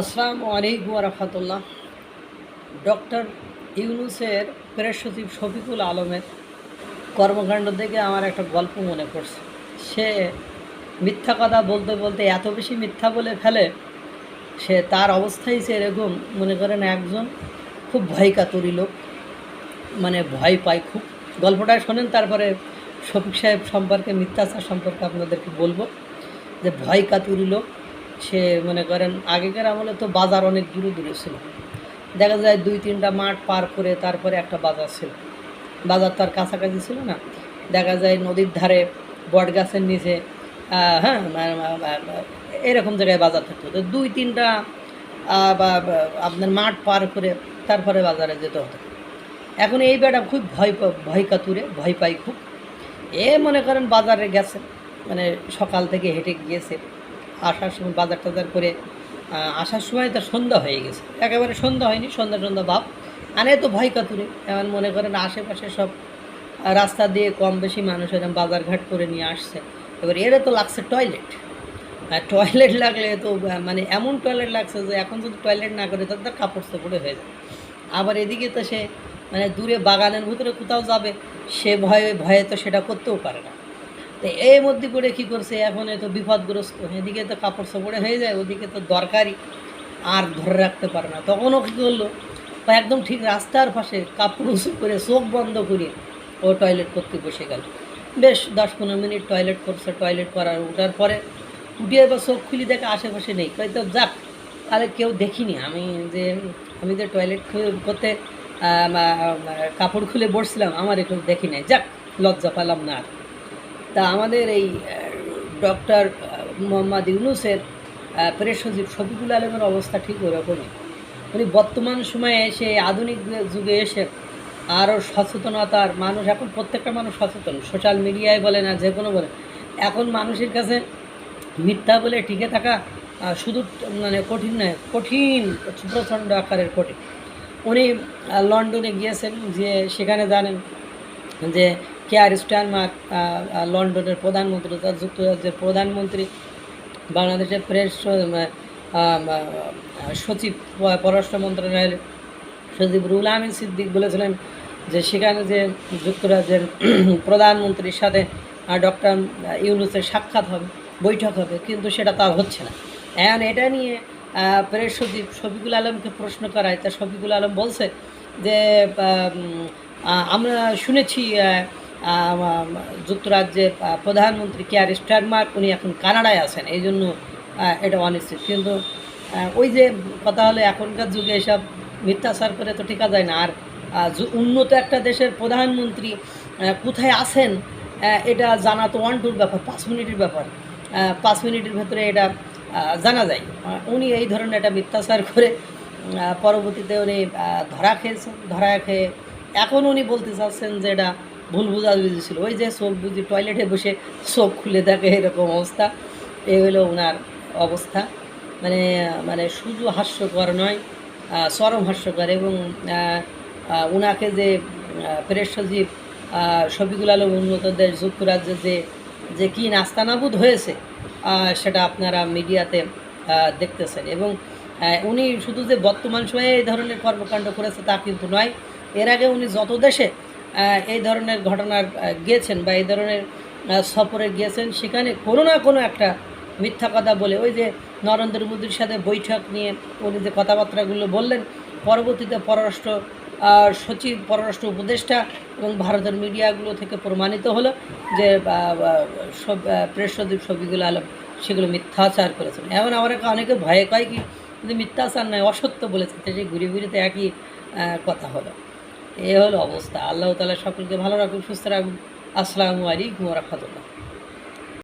আসসালামু আলাইকুম রহমতুল্লাহ। ডক্টর ইউনুসের প্রেস সচিব শফিকুল আলমের কর্মকাণ্ড থেকে আমার একটা গল্প মনে পড়ছে। সে মিথ্যা কথা বলতে বলতে এত বেশি মিথ্যা বলে ফেলে, সে তার অবস্থাই সে এরকম মনে করেন একজন খুব ভয় কাতুরি লোক মানে ভয় পায় খুব। গল্পটা শোনেন, তারপরে শফিক সাহেব সম্পর্কে, মিথ্যাচার সম্পর্কে আপনাদেরকে বলব যে ভয় কাতুরি লোক। সে মনে করেন, আগেকার আমলে তো বাজার অনেক দূরে দূরে ছিল। দেখা যায় দুই তিনটা মাঠ পার করে তারপরে একটা বাজার ছিল। বাজার তার কাছাকাছি ছিল না। দেখা যায় নদীর ধারে বট গাছের নিচে হ্যাঁ এরকম জায়গায় বাজার থাকতো। তো দুই তিনটা বা আপনার মাঠ পার করে তারপরে বাজারে যেতে হতো। এখন এই বেটা খুব ভয় ভয় কাতুরে, ভয় পাই খুব। এ মনে করেন বাজারে গেছে মানে সকাল থেকে হেঁটে গিয়েছে। আসার সময় বাজার টাজার করে আসার সময় তার সন্ধ্যা হয়ে গেছে। একেবারে সন্ধ্যা হয়নি, সন্ধ্যা সন্ধ্যা ভাব আনে তো ভয় কাতুরে, এমন মনে করেন আশেপাশে সব রাস্তা দিয়ে কম বেশি মানুষ এরকম বাজারঘাট করে নিয়ে আসছে। এবার এরা তো লাগছে টয়লেট আর টয়লেট লাগলে তো মানে এমন টয়লেট লাগছে যে এখন যদি টয়লেট না করে তাদের কাপড় চোপড়ে হয়ে যায়। আবার এদিকে তো সে মানে দূরে বাগানের ভিতরে কোথাও যাবে, সে ভয়ে ভয়ে তো সেটা করতেও পারে না। তো এই মধ্যে করে কী করছে, এখন তো বিপদগ্রস্ত, এদিকে তো কাপড় চোপড়ে হয়ে যায়, ওদিকে তো দরকারি আর ধরে রাখতে পারে না। তখনও কী করল একদম ঠিক রাস্তার পাশে কাপড় উঁচু করে চোখ বন্ধ করে ও টয়লেট করতে বসে গেল। বেশ, দশ পনেরো মিনিট টয়লেট করছে টয়লেট করার ওঠার পরে উঠে এবার চোখ খুলি দেখে আশেপাশে নেই। হয়তো যাক, তাহলে কেউ দেখিনি, আমি যে আমি যে টয়লেট করতে কাপড় খুলে বসছিলাম, আমার একটু দেখি নাই। যাক, লজ্জা পেলাম না আর। তা আমাদের এই ডক্টর মোহাম্মদ ইউনুসের প্রেস সচিব শফিকুল আলমের অবস্থা ঠিক ওরকমই। উনি বর্তমান সময়ে এসে আধুনিক যুগে এসে আরও সচেতনতার মানুষ, এখন প্রত্যেকটা মানুষ সচেতন। সোশ্যাল মিডিয়ায় বলে না, যে কোনো বলে। এখন মানুষের কাছে মিথ্যা বলে টিকে থাকা শুধু মানে কঠিন নয়, কঠিন, প্রচণ্ড আকারের কঠিন। উনি লন্ডনে গিয়েছেন যে সেখানে জানেন যে কেয়ার স্টারমার্ক লন্ডনের প্রধানমন্ত্রী তথা যুক্তরাজ্যের প্রধানমন্ত্রী, বাংলাদেশের প্রেস সচিব পররাষ্ট্র মন্ত্রণালয়ের সচিব রুল আমিন সিদ্দিক বলেছিলেন যে সেখানে যে যুক্তরাজ্যের প্রধানমন্ত্রীর সাথে ডক্টর ইউনুসের সাক্ষাৎ হবে, বৈঠক হবে, কিন্তু সেটা তার হচ্ছে না। এখন এটা নিয়ে প্রেস সচিব শফিকুল আলমকে প্রশ্ন করায়, তা শফিকুল আলম বলছে যে আমরা শুনেছি যুক্তরাজ্যের প্রধানমন্ত্রী কেয়ার স্টারমার্ক উনি এখন কানাডায় আছেন এই জন্য এটা অনিশ্চিত। কিন্তু ওই যে কথা হলো, এখনকার যুগে এসব মিথ্যাচার করে তো টিকা যায় না। আর উন্নত একটা দেশের প্রধানমন্ত্রী কোথায় আছেন এটা জানা তো ওয়ান টুর ব্যাপার, পাঁচ মিনিটের ব্যাপার। পাঁচ মিনিটের ভেতরে এটা জানা যায়। উনি এই ধরনের একটা মিথ্যাচার করে পরবর্তীতে উনি ধরা খেয়েছেন, ধরা খেয়ে এখন উনি বলতে চাচ্ছেন যে এটা ভুল বুঝাবুঝি ছিল। ওই যে চোখ বুঝি টয়লেটে বসে চোখ খুলে দেখে এরকম অবস্থা। এই হলো ওনার অবস্থা। মানে মানে শুধু হাস্যকর নয় চরম হাস্যকর এবং ওনাকে যে প্রেস সচিব শফিকুল আলম উন্নত দেশ যুক্তরাজ্যে যে যে কী নাস্তানাবুদ হয়েছে সেটা আপনারা মিডিয়াতে দেখতেছেন। এবং উনি শুধু যে বর্তমান সময়ে এই ধরনের কর্মকাণ্ড করেছে তা কিন্তু নয়, এর আগে উনি যত দেশে এই ধরনের ঘটনার গিয়েছেন বা এই ধরনের সফরে গিয়েছেন সেখানে কোনো না কোনো একটা মিথ্যা কথা বলে, ওই যে নরেন্দ্র মোদীর সাথে বৈঠক নিয়ে উনি যে কথাবার্তাগুলো বললেন, পরবর্তীতে পররাষ্ট্র সচিব, পররাষ্ট্র উপদেষ্টা এবং ভারতের মিডিয়াগুলো থেকে প্রমাণিত হলো যে সব প্রেস সচিব শফিকুল আলম সেগুলো মিথ্যাচার করেছেন। এমন আমার অনেকে ভয়ে কয় কি, কিন্তু মিথ্যাচার নয়, অসত্য বলেছে তো সেই ঘুরে ঘুরে তো একই কথা হলো। এ হলো অবস্থা। আল্লাহ তালা সকলকে ভালো রাখুন সুস্থ রাখুন আসসালামু আলাইকুম রহমতুল্লাহ।